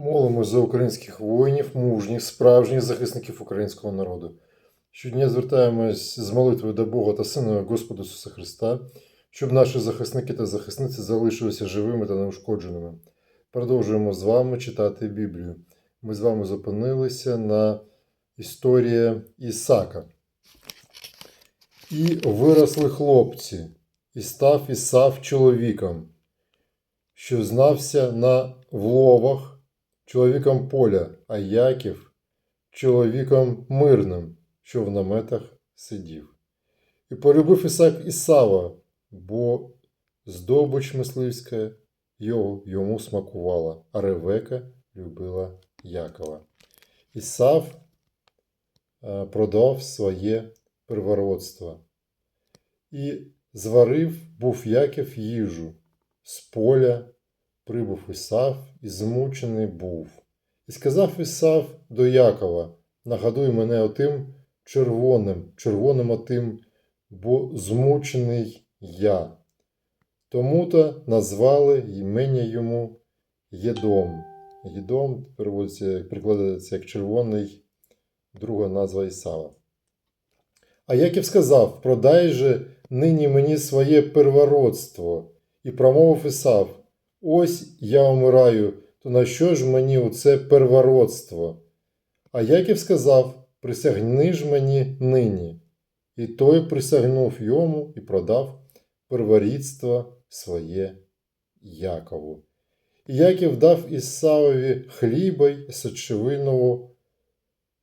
Молимось за українських воїнів, мужніх, справжніх захисників українського народу. Щодня звертаємось з молитвою до Бога та Сина Господа Ісуса Христа, щоб наші захисники та захисниці залишилися живими та неушкодженими. Продовжуємо з вами читати Біблію. Ми з вами зупинилися на історії Ісака. І виросли хлопці, і став Ісав чоловіком, що знався на вловах, чоловіком поля, а Яків чоловіком мирним, що в наметах сидів. І полюбив Ісак Ісава, бо здобич мисливська його йому смакувала, а Ревека любила Якова. Ісав е, продав своє первородство. І зварив був Яків їжу з поля прибув Ісав і змучений був. І сказав Ісав до Якова: Нагадуй мене отим червоним, червоним отим, бо змучений я. Тому-то назвали імення йому Єдом. Єдом переводиться, перекладається як червоний, друга назва Ісава. А Яків сказав: Продай же нині мені своє первородство. І промовив Ісав: Ось я умираю, то на що ж мені оце первородство? А Яків сказав: Присягни ж мені нині. І той присягнув йому і продав перворідство своє Якову. І Яків дав Ісавові хліба й сочевиного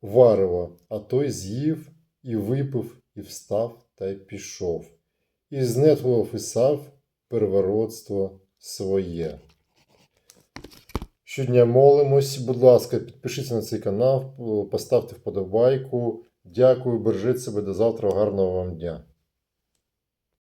варева, а той з'їв і випив, і встав та й пішов. І знетвував Ісав первородство своє. Щодня молимось. Будь ласка, підпишіться на цей канал, поставте вподобайку. Дякую, бережіть себе до завтра. Гарного вам дня.